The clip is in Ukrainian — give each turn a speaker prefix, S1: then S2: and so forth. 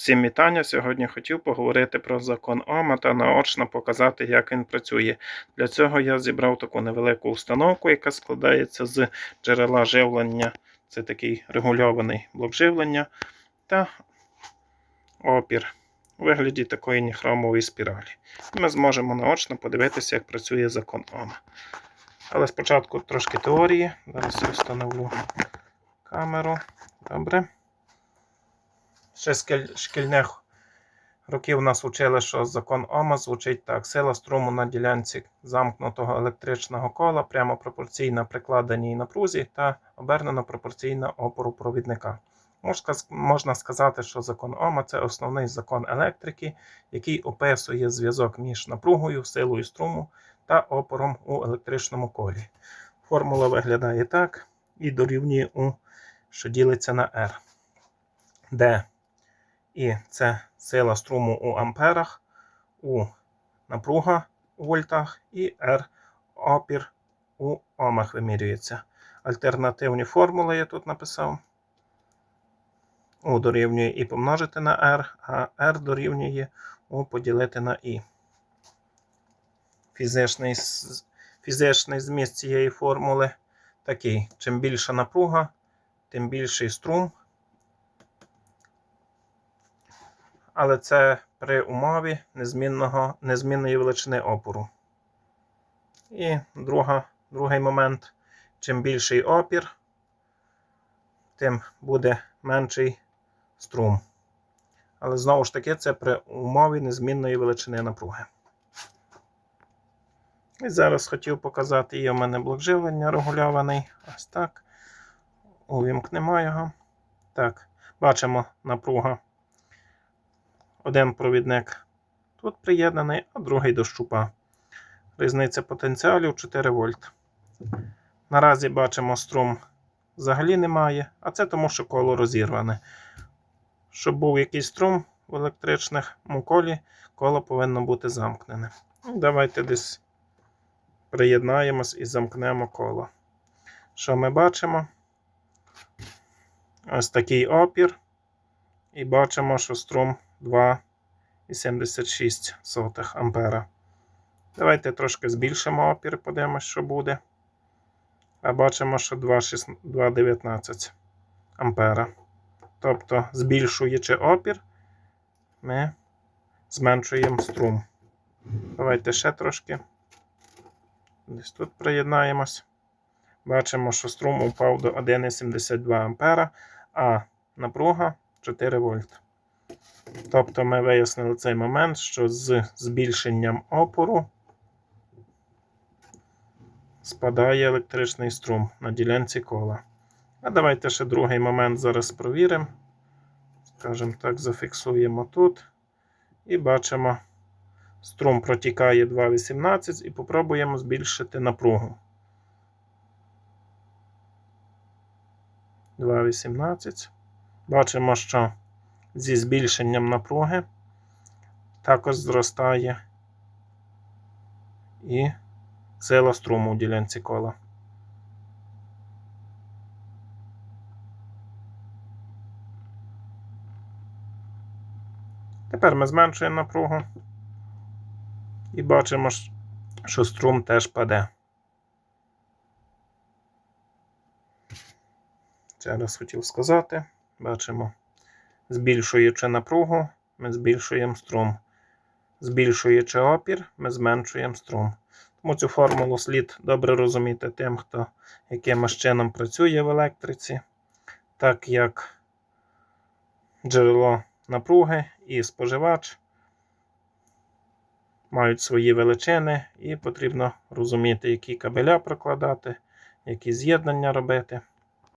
S1: Всім вітання. Сьогодні хотів поговорити про закон Ома та наочно показати, як він працює. Для цього я зібрав таку невелику установку, яка складається з джерела живлення. Це такий регульований блок живлення та опір у вигляді такої ніхромової спіралі. Ми зможемо наочно подивитися, як працює закон Ома. Але спочатку трошки теорії. Зараз я встановлю камеру. Добре. Ще шкільних років нас вчили, що закон Ома звучить так: сила струму на ділянці замкнутого електричного кола прямо пропорційна прикладеній напрузі та обернено пропорційна опору провідника. Можна сказати, що закон Ома це основний закон електрики, який описує зв'язок між напругою, силою струму та опором у електричному колі. Формула виглядає так і дорівнює У, що ділиться на R, де і це сила струму у амперах, У напруга у вольтах і R опір у омах вимірюється. Альтернативні формули я тут написав. У дорівнює І помножити на R, а R дорівнює У поділити на І. Фізичний, фізичний зміст цієї формули такий. Чим більша напруга, тим більший струм. Але це при умові незмінного, незмінної величини опору. І друга, другий момент: чим більший опір, тим буде менший струм. Але знову ж таки, це при умові незмінної величини напруги. І зараз хотів показати, є у мене блок живлення регульований. Ось так. Увімкнемо його. Так, бачимо напруга один провідник тут приєднаний, а другий до щупа. Різниця потенціалів 4 вольт. Наразі бачимо, струм взагалі немає, а це тому, що коло розірване. Щоб був якийсь струм в електричному колі, коло повинно бути замкнене. Ну, Давайте десь приєднаємось і замкнемо коло. Що ми бачимо? Ось такий опір. І бачимо, що струм 2,76 ампера. Давайте трошки збільшимо опір, подивимось, що буде. А бачимо, що 2,19 ампера. Тобто, збільшуючи опір, ми зменшуємо струм. Давайте ще трошки. Десь тут приєднаємось. Бачимо, що струм упав до 1,72 ампера, а напруга 4 вольт. Тобто ми вияснили цей момент, що з збільшенням опору спадає електричний струм на ділянці кола. А давайте ще другий момент зараз провіримо. Скажімо так, зафіксуємо тут. І бачимо, струм протікає 2,18 і попробуємо збільшити напругу. 2,18. Бачимо, що зі збільшенням напруги також зростає і сила струму у ділянці кола. Тепер ми зменшуємо напругу і бачимо, що струм теж паде. Ще раз хотів сказати, бачимо. Збільшуючи напругу, ми збільшуємо струм. Збільшуючи опір, ми зменшуємо струм. Тому цю формулу слід добре розуміти тим, хто якимось чином працює в електриці, так як джерело напруги і споживач мають свої величини, і потрібно розуміти, які кабеля прокладати, які з'єднання робити.